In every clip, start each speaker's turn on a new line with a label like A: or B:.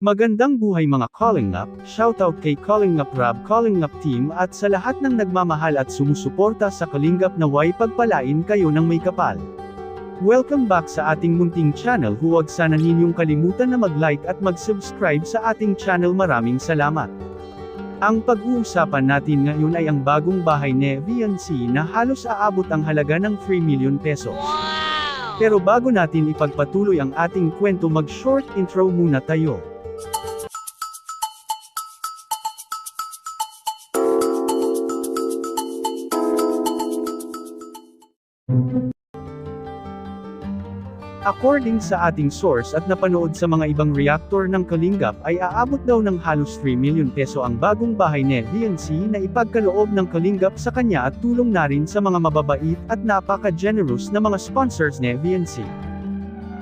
A: Magandang buhay mga Calling Up, shoutout kay Calling Up Rab Calling Up Team at sa lahat ng nagmamahal at sumusuporta sa Kalingap na way pagpalain kayo ng may kapal. Welcome back sa ating munting channel huwag sana ninyong kalimutan na mag-like at mag-subscribe sa ating channel maraming salamat. Ang pag-uusapan natin ngayon ay ang bagong bahay ni VNC na halos aabot ang halaga ng 3 million pesos. Pero bago natin ipagpatuloy ang ating kwento mag-short intro muna tayo. According sa ating source at napanood sa mga ibang reactor ng Kalingap ay aabot daw ng halos 3 million peso ang bagong bahay ni VNC na ipagkaloob ng Kalingap sa kanya at tulong na rin sa mga mababait at napaka-generous na mga sponsors ni VNC.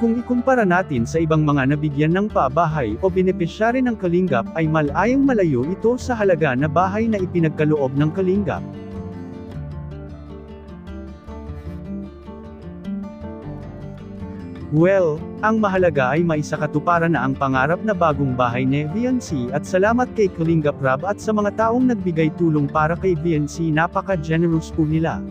A: Kung ikumpara natin sa ibang mga nabigyan ng pabahay o benepisyari ng Kalingap ay malayang malayo ito sa halaga na bahay na ipinagkaloob ng Kalingap. Well, ang mahalaga ay maisakatuparan na ang pangarap na bagong bahay ni VNC at salamat kay Kalingap Rab at sa mga taong nagbigay tulong para kay VNC napaka-generous po nila.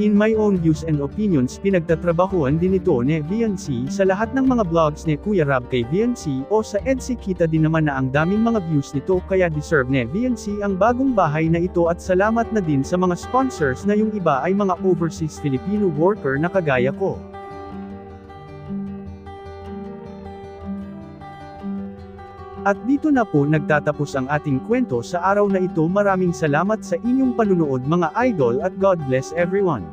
A: In my own views and opinions pinagtatrabahuan din ito ni VNC sa lahat ng mga vlogs ni Kuya Rab kay VNC o sa EDC kita din naman na ang daming mga views nito kaya deserve ni VNC ang bagong bahay na ito at salamat na din sa mga sponsors na yung iba ay mga overseas Filipino worker na kagaya ko. At dito na po nagtatapos ang ating kwento sa araw na ito maraming salamat sa inyong panunood mga idol at God bless everyone.